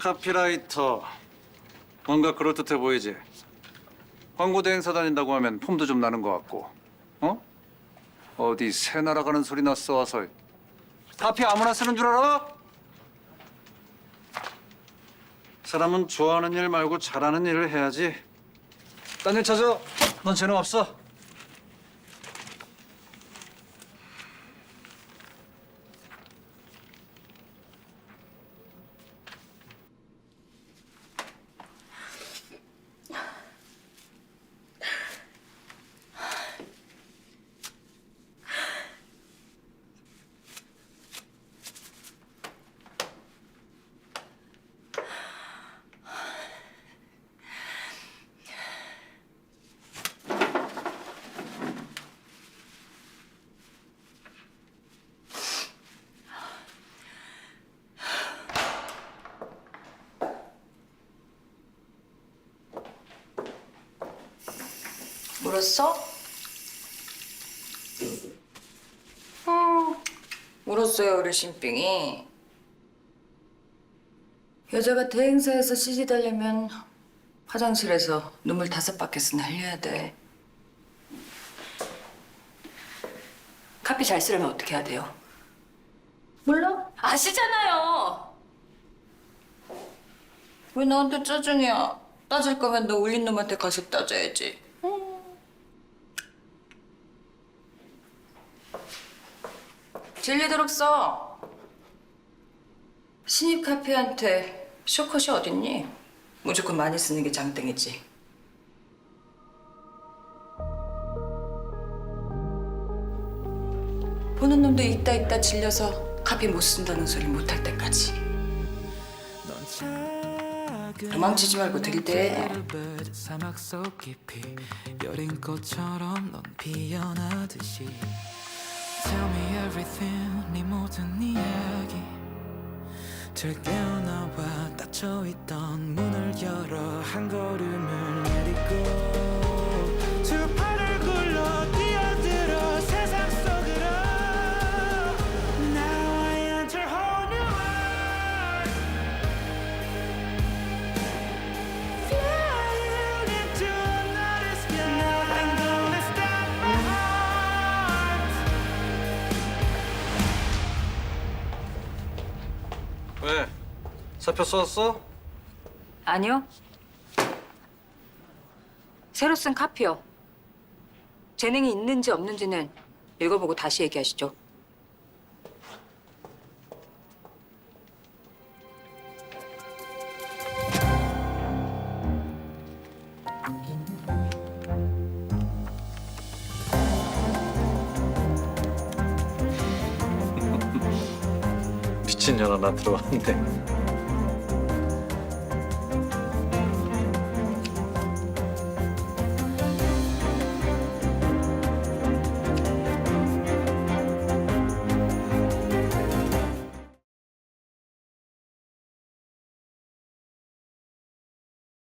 카피라이터 뭔가 그럴듯해 보이지? 광고 대행사 다닌다고 하면 폼도 좀 나는 것 같고 어? 어디 새 날아가는 소리 났어 와서 카피 아무나 쓰는 줄 알아? 사람은 좋아하는 일 말고 잘하는 일을 해야지 딴 일 찾아 넌 재능 없어 울었어? 어, 울었어요 우리 신빙이. 여자가 대행사에서 CG 달려면 화장실에서 눈물 다섯 바퀴씩 날려야 돼. 카피 잘 쓰려면 어떻게 해야 돼요? 몰라? 아시잖아요. 왜 나한테 짜증이야? 따질 거면 너 울린 놈한테 가서 따져야지. 질리도록 써. 신입 카피한테 쇼컷이 어딨니? 무조건 많이 쓰는 게 장땡이지. 보는 놈도 있다 있다 질려서 카피 못 쓴다는 소리 못 할 때까지. 도망치지 말고 들이대. 사막 Tell me everything 네 모든 이야기. 들깨어나와 닫혀있던 문을 열어 한 걸음을 왜? 사표 써왔어? 아니요. 새로 쓴 카피요. 재능이 있는지 없는지는 읽어보고 다시 얘기하시죠. 미친년아 나 들어왔는데